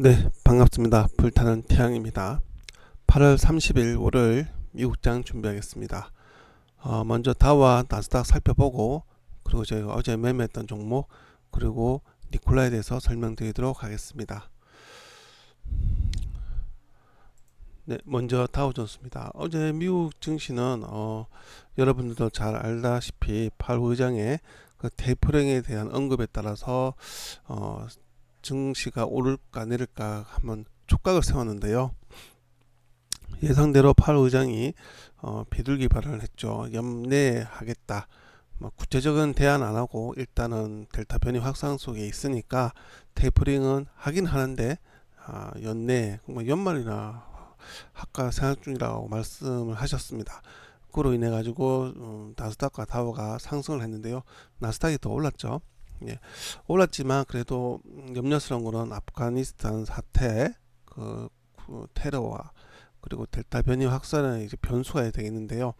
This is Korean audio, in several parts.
네, 반갑습니다. 불타는 태양입니다. 8월 30일 월요일 미국장 준비하겠습니다. 어, 먼저 다우와 나스닥 살펴보고 그리고 저희가 어제 매매했던 종목 그리고 니콜라에 대해서 설명드리도록 하겠습니다. 네, 먼저 다우존스입니다. 어제 미국 증시는 어, 여러분들도 잘 알다시피 8호 의장의 그 테이퍼링에 대한 언급에 따라서 어, 증시가 오를까 내릴까 한번 촉각을 세웠는데요. 예상대로 8호 의장이 어, 비둘기 발언을 했죠. 염내 하겠다. 뭐 구체적인 대안 안 하고 일단은 델타 변이 확산 속에 있으니까 테이퍼링은 하긴 하는데 아, 연내 뭐 연말이나 할까 생각 중이라고 말씀을 하셨습니다. 그로 인해 가지고 음, 나스닥과 다우가 상승을 했는데요. 나스닥이 더 올랐죠. 예, 올랐지만 그래도 염려스러운 거는 아프가니스탄 사태, 그, 그 테러와 그리고 델타 변이 확산의 이제 변수가 되겠는데요.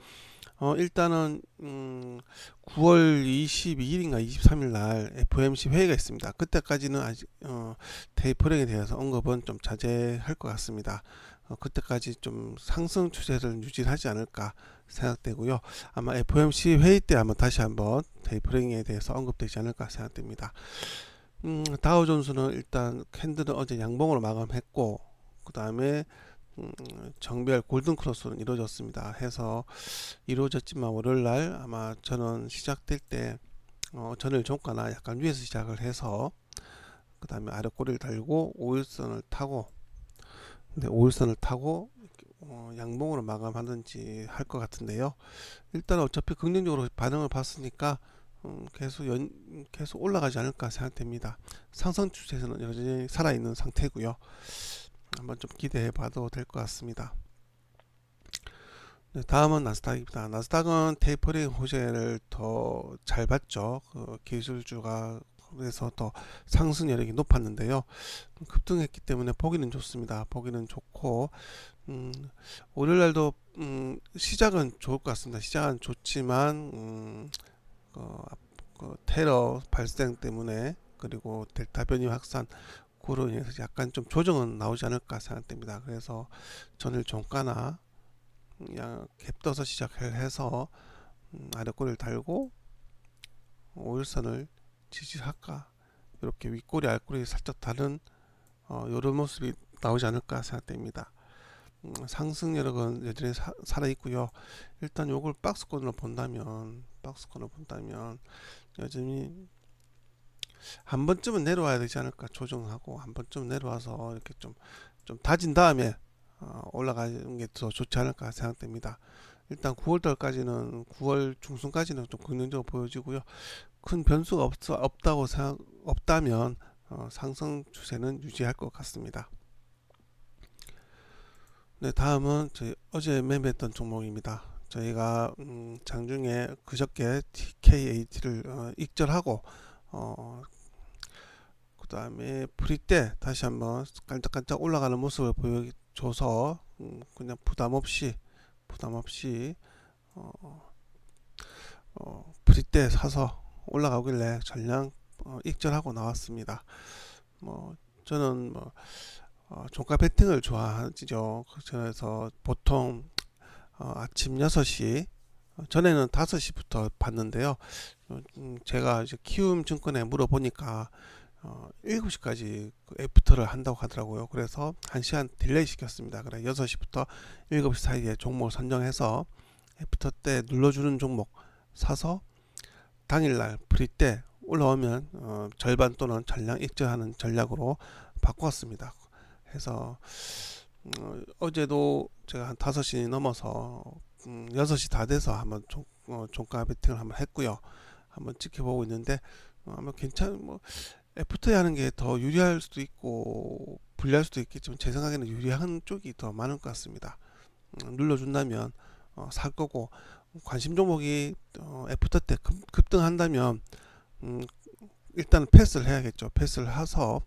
어, 일단은 음, 9월 22일인가 23일 날 FOMC 회의가 있습니다. 그때까지는 아직 어, 테이퍼링에 대해서 언급은 좀 자제할 것 같습니다. 어, 그때까지 좀 상승 추세를 유지하지 않을까 생각되고요. 아마 FOMC 회의 때 아마 다시 한번 테이퍼링에 대해서 언급되지 않을까 생각됩니다. 음, 다우존스는 일단 캔들은 어제 양봉으로 마감했고 그 다음에 음, 정별 골든 크로스는 이루어졌습니다. 해서 이루어졌지만 월요일 날 아마 저는 시작될 때 어, 전일 종가나 약간 위에서 시작을 해서 그 다음에 아래 꼬리를 달고 5일선을 타고 근데 5일선을 타고 어, 양봉으로 마감하든지 할 것 같은데요. 일단 어차피 긍정적으로 반응을 봤으니까 음, 계속 연, 계속 올라가지 않을까 생각됩니다. 상승 추세에서는 여전히 살아있는 상태고요. 한번 좀 기대해 봐도 될 것 같습니다. 네, 다음은 나스닥입니다. 나스닥은 테이퍼링 호재를 더 잘 봤죠. 그 기술주가 그래서 더 상승 여력이 높았는데요. 급등했기 때문에 보기는 좋습니다. 보기는 좋고 음, 월요일 날도 음, 시작은 좋을 것 같습니다. 시작은 좋지만 음, 그, 그 테러 발생 때문에 그리고 델타 변이 확산 그로 인해서 약간 좀 조정은 나오지 않을까 생각됩니다. 그래서 전일 종가나 그냥 갭 떠서 시작을 해서 음, 아래 꼬리를 달고 5일선을 지지할까 이렇게 윗꼬리 아랫꼬리 살짝 다른 어, 이런 모습이 나오지 않을까 생각됩니다. 음, 상승 여력은 여전히 사, 살아 있고요. 일단 요걸 박스권으로 본다면 박스권으로 본다면 여전히 한 번쯤은 내려와야 되지 않을까 조정하고 한 번쯤 내려와서 이렇게 좀 좀 다진 다음에 어, 올라가는 게 더 좋지 않을까 생각됩니다. 일단 9월달까지는 9월 중순까지는 좀 긍정적으로 보여지고요. 큰 변수가 없, 없다고 생각 없다면 어, 상승 추세는 유지할 것 같습니다. 네, 다음은 저희 어제 매매했던 종목입니다. 저희가 음, 장중에 그저께 TKAT를 어, 익절하고 어, 그 다음에 프리 때 다시 한번 깜짝깜짝 올라가는 모습을 보여줘서 음, 그냥 부담 없이 부담 없이 어, 어, 프리 때 사서 올라가길래 전량 어, 익절하고 나왔습니다. 뭐 저는 뭐 어, 종가 배팅을 좋아하죠. 그래서 보통 어, 아침 6시 어, 전에는 5시부터 봤는데요. 어, 음, 제가 이제 키움 증권에 물어보니까 어, 7시까지 그 애프터를 한다고 하더라고요. 그래서 1시간 딜레이 시켰습니다. 그래 6시부터 7시 사이에 종목을 선정해서 애프터 때 눌러주는 종목 사서 당일날 프리 때 올라오면 어, 절반 또는 전량 익절하는 전략으로 바꿨습니다. 해서 어, 어제도 제가 한 5시 넘어서 음, 6시 다 돼서 한번 종, 어, 종가 베팅을 한번 했고요. 한번 지켜보고 있는데 어, 아마 괜찮 뭐 애프터에 하는 게 더 유리할 수도 있고 불리할 수도 있겠지만 제 생각에는 유리한 쪽이 더 많을 것 같습니다. 음, 눌러준다면 어, 살 거고 관심 종목이 어, 애프터 때 급, 등한다면 음, 일단 패스를 해야겠죠. 패스를 해서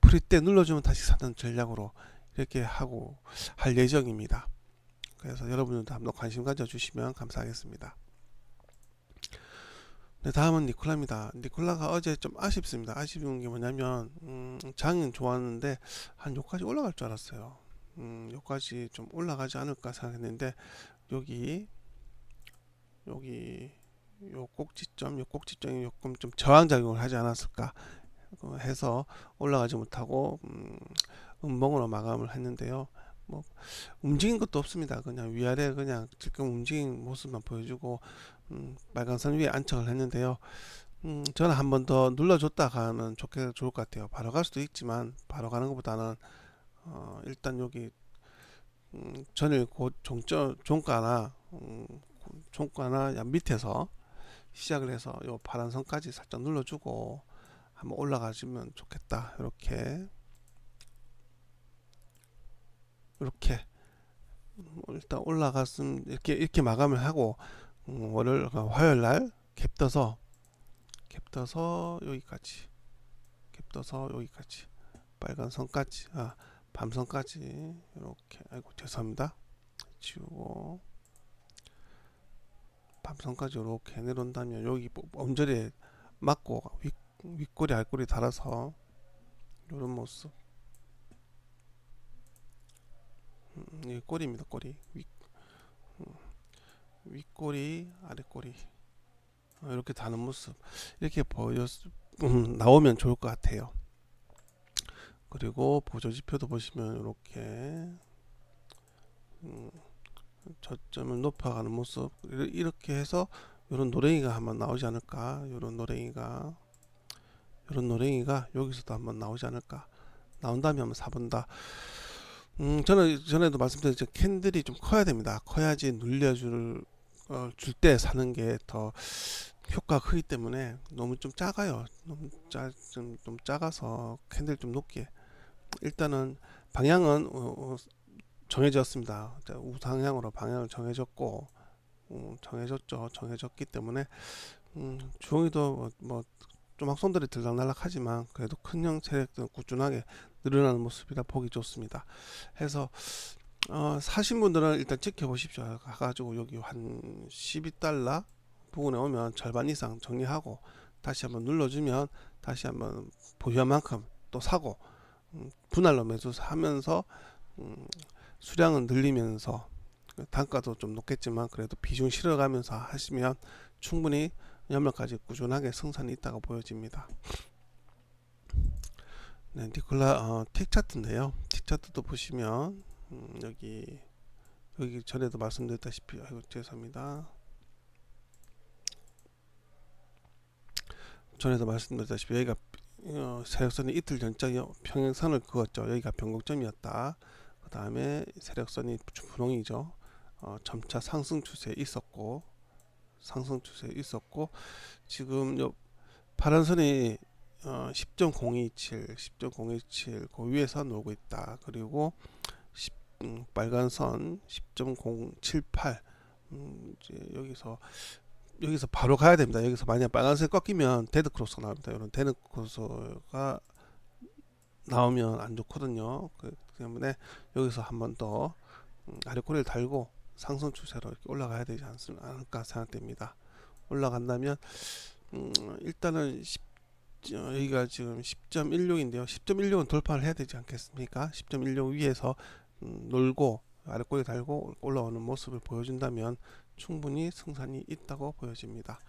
프리 때 눌러주면 다시 사는 전략으로 이렇게 하고 할 예정입니다. 그래서 여러분들도 한번 관심 가져주시면 감사하겠습니다. 네, 다음은 니콜라입니다. 니콜라가 어제 좀 아쉽습니다. 아쉬운 게 뭐냐면 음, 장은 좋았는데 한 여기까지 올라갈 줄 알았어요. 음, 여기까지 좀 올라가지 않을까 생각했는데 여기 여기 요 꼭지점, 요 꼭지점이 조금 좀 저항작용을 하지 않았을까 어, 해서 올라가지 못하고 음, 음봉으로 마감을 했는데요. 뭐 움직인 것도 없습니다. 그냥 위아래 그냥 지금 움직인 모습만 보여주고 음, 빨간선 위에 안착을 했는데요. 음, 저는 한 번 더 눌러줬다가는 좋게 좋을 것 같아요. 바로 갈 수도 있지만 바로 가는 것보다는 어, 일단 여기 음, 전일 고 종점 종가나 음, 종가나 야 밑에서 시작을 해서 요 파란 선까지 살짝 눌러주고 한번 올라가주면 좋겠다. 이렇게. 이렇게. 음, 일단 올라갔음 이렇게 이렇게 마감을 하고 음, 월요일 어, 화요일 날 갭 떠서 갭 떠서 여기까지. 갭 떠서 여기까지. 빨간 선까지 아 밤선까지. 이렇게. 아이고 죄송합니다. 지우고 밤선까지 이렇게 내려온다면 여기 뭐 엄절에 맞고 윗, 윗꼬리 알꼬리 달아서 이런 모습. 음, 이게 꼬리입니다 꼬리 윗, 음, 윗꼬리 아랫꼬리 어, 이렇게 다는 모습. 이렇게 보여 음, 나오면 좋을 것 같아요. 그리고 보조지표도 보시면 이렇게 음, 저점을 높아가는 모습. 이렇게 해서 이런 노랭이가 한번 나오지 않을까? 이런 노랭이가 이런 노랭이가 여기서도 한번 나오지 않을까? 나온다면 한번 사본다. 음 저는 전에도 말씀드렸죠 캔들이 좀 커야 됩니다. 커야지 눌려줄 어, 줄 때 사는 게 더 효과가 크기 때문에 너무 좀 작아요. 너무 짜, 좀, 좀 작아서 캔들 좀 높게. 일단은 방향은 어, 어, 정해졌습니다. 자, 우상향으로 방향을 정해졌고 음, 정해졌죠. 정해졌기 때문에 음, 주홍이도 뭐, 좀 확손들이 들락날락하지만 그래도 큰형 세력들은 꾸준하게 늘어나는 모습이라 보기 좋습니다. 해서 어, 사신 분들은 일단 지켜보십시오. 가가지고 여기 한 12달러 부근에 오면 절반 이상 정리하고 다시 한번 눌러주면 다시 한번 보유한 만큼 또 사고 음, 분할로 매수하면서 음, 수량은 늘리면서 그 단가도 좀 높겠지만 그래도 비중 실어가면서 하시면 충분히 연말까지 꾸준하게 생산이 있다고 보여집니다. 네, 니콜라 어, 틱 차트인데요. 틱 차트도 보시면 음, 여기 여기 전에도 말씀드렸다시피 아이고 죄송합니다. 전에도 말씀드렸다시피 여기가 어, 세력선이 이틀 전적 평행선을 그었죠. 여기가 변곡점이었다. 그 다음에 세력선이 분홍이죠. 어, 점차 상승 추세에 있었고 상승 추세에 있었고 지금 요 파란 선이 어, 10.027, 10.027 그 위에서 놀고 있다. 그리고 10, 음, 빨간 선 10.078 음, 이제 여기서 여기서 바로 가야 됩니다. 여기서 만약 빨간색 꺾이면 데드 크로스가 나옵니다. 이런 데드 크로스가 나오면 안 좋거든요. 그 때문에 여기서 한 번더 음, 아래꼬리를 달고 상승 추세로 이렇게 올라가야 되지 않을까 생각됩니다. 올라간다면 음, 일단은 10, 어, 여기가 지금 10.16인데요. 10.16은 돌파를 해야 되지 않겠습니까? 10.16 위에서 음, 놀고 아래꼬리 달고 올라오는 모습을 보여준다면 충분히 승산이 있다고 보여집니다.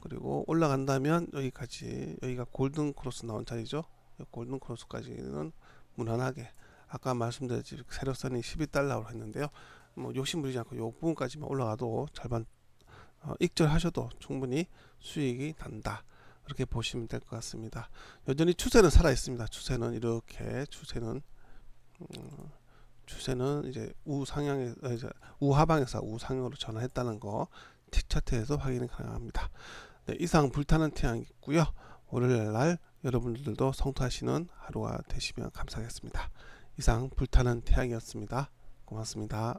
그리고 올라간다면 여기까지 여기가 골든 크로스 나온 자리죠. 골든 크로스까지는 무난하게 아까 말씀드렸지 세력선이 12달러로 했는데요. 뭐 욕심 부리지 않고 요 부분까지만 올라가도 절반 어, 익절하셔도 충분히 수익이 난다. 그렇게 보시면 될 것 같습니다. 여전히 추세는 살아 있습니다. 추세는 이렇게 추세는 음, 추세는 이제 우상향에 어, 이제 우하방에서 우상향으로 전환했다는 거 틱차트에서 확인이 가능합니다. 네, 이상 불타는 태양이고요. 월요일 날 여러분들도 성투하시는 하루가 되시면 감사하겠습니다. 이상 불타는 태양이었습니다. 고맙습니다.